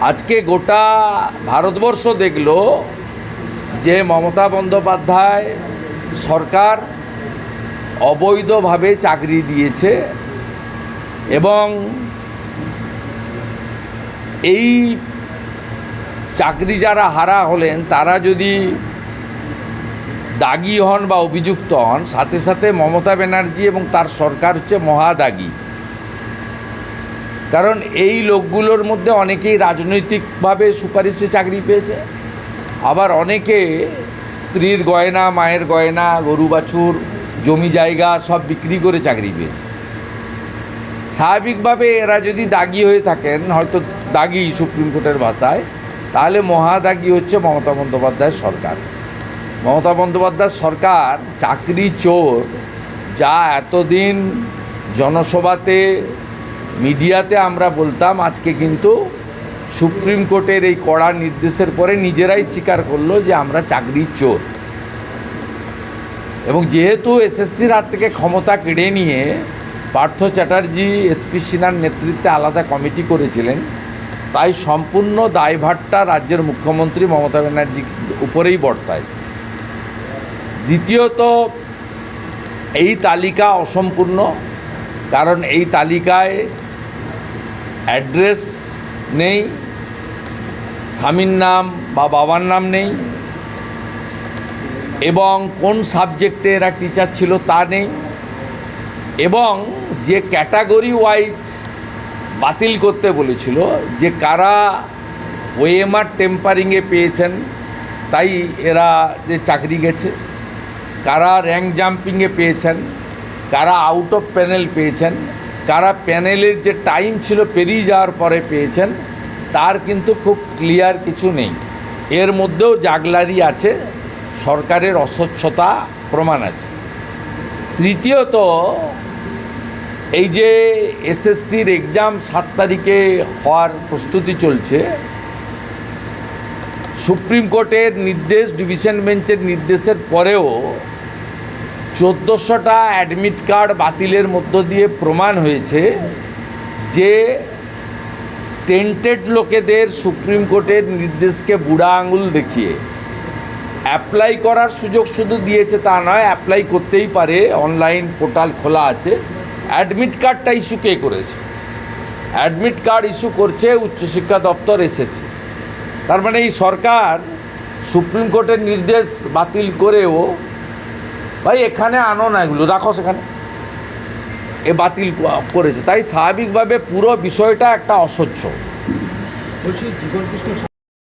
আজকে গোটা ভারতবর্ষ দেখল যে মমতা বন্দ্যোপাধ্যায় সরকার অবৈধভাবে চাকরি দিয়েছে এবং এই চাকরি যারা হারা হলেন, তারা যদি দাগি হন বা অভিযুক্ত হন, সাথে সাথে মমতা ব্যানার্জি এবং তার সরকার হচ্ছে মহাদাগী। কারণ এই লোকগুলোর মধ্যে অনেকেই রাজনৈতিকভাবে সুপারিশে চাকরি পেয়েছে। আবার অনেকে স্ত্রীর গয়না, মায়ের গয়না, গরু, বাছুর, জমি জায়গা সব বিক্রি করে চাকরি পেয়েছে। স্বাভাবিকভাবে এরা যদি দাগি হয়ে থাকেন, হয়তো দাগি সুপ্রিম কোর্টের ভাষায়, তাহলে মহাদাগি হচ্ছে মমতা বন্দ্যোপাধ্যায়ের সরকার। মমতা বন্দ্যোপাধ্যায় সরকার চাকরি চোর, যা এতদিন জনসভাতে মিডিয়াতে আমরা বলতাম, আজকে কিন্তু সুপ্রিম কোর্টের এই কড়া নির্দেশের পরে নিজেরাই স্বীকার করল যে আমরা চাকরি চোর। এবং যেহেতু এসএসসির হাত থেকে ক্ষমতা কেড়ে নিয়ে পার্থ চ্যাটার্জি এসপি সিনহার নেতৃত্বে আলাদা কমিটি করেছিলেন, তাই সম্পূর্ণ দায়ভারটা রাজ্যের মুখ্যমন্ত্রী মমতা ব্যানার্জির উপরেই বর্তায়। দ্বিতীয়ত, এই তালিকা অসম্পূর্ণ। কারণ এই তালিকায় অ্যাড্রেস নেই, স্বামীর নাম বা বাবার নাম নেই, এবং কোন সাবজেক্টে এরা টিচার ছিল তা নেই, এবং যে ক্যাটাগরি ওয়াইজ বাতিল করতে বলেছিল, যে কারা ওএমআর টেম্পারিংয়ে পেয়েছেন, তাই এরা যে চাকরি গেছে, কারা র্যাঙ্ক জাম্পিংয়ে পেয়েছেন কারা আউট অফ প্যানেল পেয়েছেন, কারা প্যানেলের যে টাইম ছিল পেরিয়ে যাওয়ার পরে পেয়েছেন, তার কিন্তু খুব ক্লিয়ার কিছু নেই। এর মধ্যেও জাগলারি আছে, সরকারের অস্বচ্ছতা প্রমাণ আছে। তৃতীয়ত, এই যে এসএসসির এক্সাম সাত তারিখে হওয়ার প্রস্তুতি চলছে, সুপ্রিম কোর্টের নির্দেশ ডিভিশন বেঞ্চের নির্দেশের পরেও চোদ্দোশোটা অ্যাডমিট কার্ড বাতিলের মধ্য দিয়ে প্রমাণ হয়েছে যে টেন্টেড লোকেদের সুপ্রিম কোর্টের নির্দেশকে বুড়া আঙুল দেখিয়ে। অ্যাপ্লাই করার সুযোগ শুধু দিয়েছে তা নয় অ্যাপ্লাই করতেই পারে অনলাইন পোর্টাল খোলা আছে। অ্যাডমিট কার্ডটা ইস্যু কে করেছে? অ্যাডমিট কার্ড ইস্যু করছে উচ্চশিক্ষা দপ্তর এসেছে তার মানে এই সরকার সুপ্রিম কোর্টের নির্দেশ বাতিল করেও ভাই, এখানে আনো না এগুলো, রাখো সেখানে। এ বাতিল করেছে। তাই স্বাভাবিকভাবে পুরো বিষয়টা একটা অসহ্য। বলছি, জীবন কৃষ্ণ